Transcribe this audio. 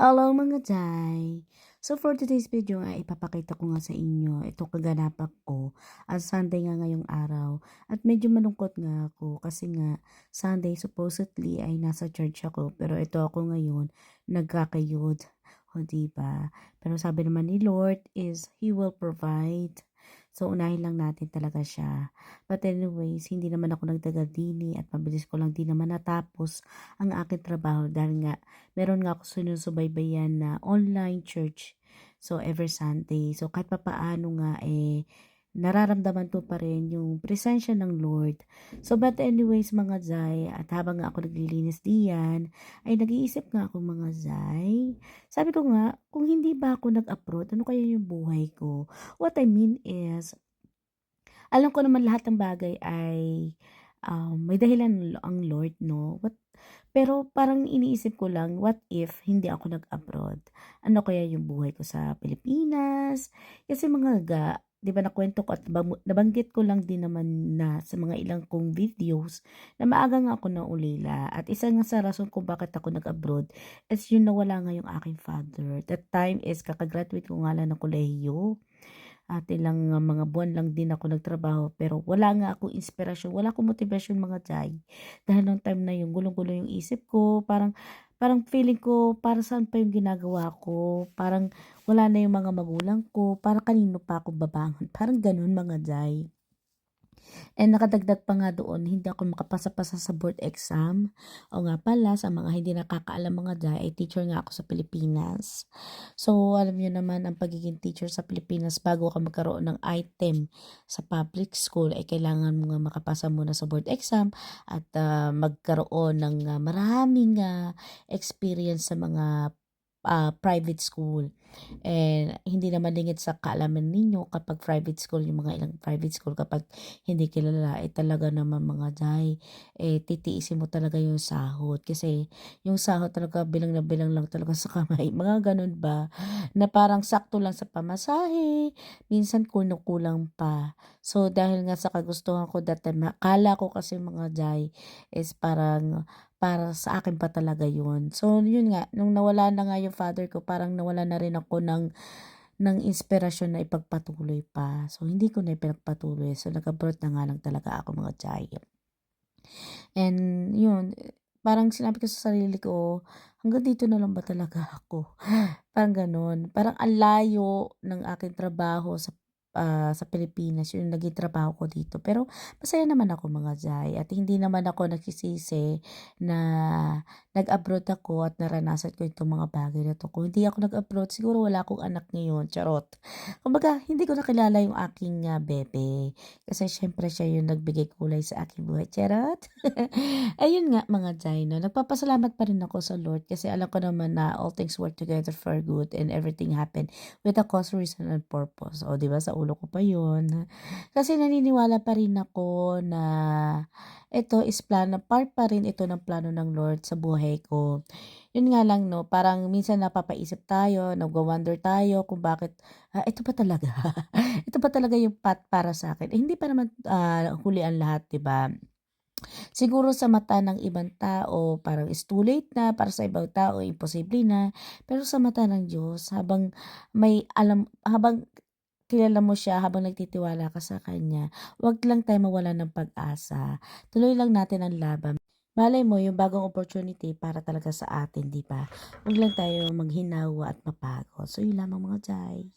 Hello mga Jai! So for today's video ay ipapakita ko nga sa inyo itong kaganapan ko at Sunday nga ngayong araw. At medyo malungkot nga ako kasi nga Sunday supposedly ay nasa church ako pero ito ako ngayon nagkakayod. O diba pero sabi naman ni Lord is He will provide So, unahin lang natin talaga siya. But anyways, hindi naman ako nagdagadini at mabilis ko lang din naman natapos ang aking trabaho dahil nga meron nga ako sinusubaybayan na online church. So, every Sunday. So, kahit papaano nga eh, nararamdaman ko pa rin yung presensya ng Lord. So, but anyways mga Zay, at habang ako naglilinis diyan, ay nag-iisip nga ako mga Zay. Sabi ko nga, kung hindi ba ako nag-abroad, ano kaya yung buhay ko? What I mean is, alam ko naman lahat ng bagay ay um, may dahilan ang Lord, no? What, pero parang iniisip ko lang, what if hindi ako nag-abroad? Ano kaya yung buhay ko sa Pilipinas? Kasi mga ga, 'di ba nakwento ko at nabanggit ko lang din naman na sa mga ilang kong videos na maaga nga ako na ulila at isa nga sa rason kung bakit ako nag-abroad is yun nawala nga yung aking father. That time is kakagraduate ko nga lang ng kolehiyo at ilang uh, mga buwan lang din ako nagtrabaho pero wala nga akong inspirasyon, wala akong motivation mga jay. Dahil nung time na yung gulong-gulo yung isip ko, parang parang feeling ko para saan pa yung ginagawa ko, parang wala na yung mga magulang ko, para kanino pa ako babangon, parang ganun mga jay. And nakadagdag pa nga doon, hindi ako makapasa-pasa sa board exam. O nga pala, sa mga hindi nakakaalam mga dyan, ay teacher nga ako sa Pilipinas. So, alam niyo naman, ang pagiging teacher sa Pilipinas, bago ka magkaroon ng item sa public school, ay kailangan mo nga makapasa muna sa board exam at uh, magkaroon ng uh, maraming uh, experience sa mga uh, private school. And hindi naman lingit sa kaalaman ninyo kapag private school, yung mga ilang private school kapag hindi kilala, eh talaga naman mga day, eh titiisin mo talaga yung sahod. Kasi yung sahod talaga bilang na bilang lang talaga sa kamay. Mga ganun ba? Na parang sakto lang sa pamasahe, minsan kulang pa. So dahil nga sa kagustuhan ko that time, akala ko kasi mga day is parang para sa akin pa talaga yun. So, yun nga, nung nawala na nga yung father ko, parang nawala na rin ako ng, ng inspirasyon na ipagpatuloy pa. So, hindi ko na ipagpatuloy. So, nag-abroad na nga lang talaga ako mga chay. And, yun, parang sinabi ko sa sarili ko, hanggang dito na lang ba talaga ako? parang ganun. Parang ang layo ng aking trabaho sa uh, sa Pilipinas, yung naging trabaho ko dito. Pero masaya naman ako mga Jai at hindi naman ako nagsisisi na nag-abroad ako at naranasan ko itong mga bagay na to. Kung hindi ako nag-abroad, siguro wala akong anak ngayon. Charot. Kumbaga, hindi ko nakilala yung aking uh, bebe. Kasi syempre siya yung nagbigay kulay sa aking buhay. Charot. Ayun nga mga Jai, no? nagpapasalamat pa rin ako sa Lord kasi alam ko naman na all things work together for good and everything happen with a cause, reason, and purpose. O, di ba? Sa ulo ko pa yun. Kasi naniniwala pa rin ako na ito is plano, part pa rin ito ng plano ng Lord sa buhay ko. Yun nga lang, no, parang minsan napapaisip tayo, nagwa-wonder tayo kung bakit, ah, ito pa talaga, ito pa talaga yung path para sa akin. Eh, hindi pa naman uh, huli ang lahat, di ba? Siguro sa mata ng ibang tao, parang is too late na, para sa ibang tao, imposible na. Pero sa mata ng Diyos, habang may alam, habang kilala mo siya habang nagtitiwala ka sa kanya, wag lang tayo mawala ng pag-asa. Tuloy lang natin ang laban. Malay mo yung bagong opportunity para talaga sa atin, di ba? Huwag lang tayo maghinawa at mapagod. So, yun lamang mga jay.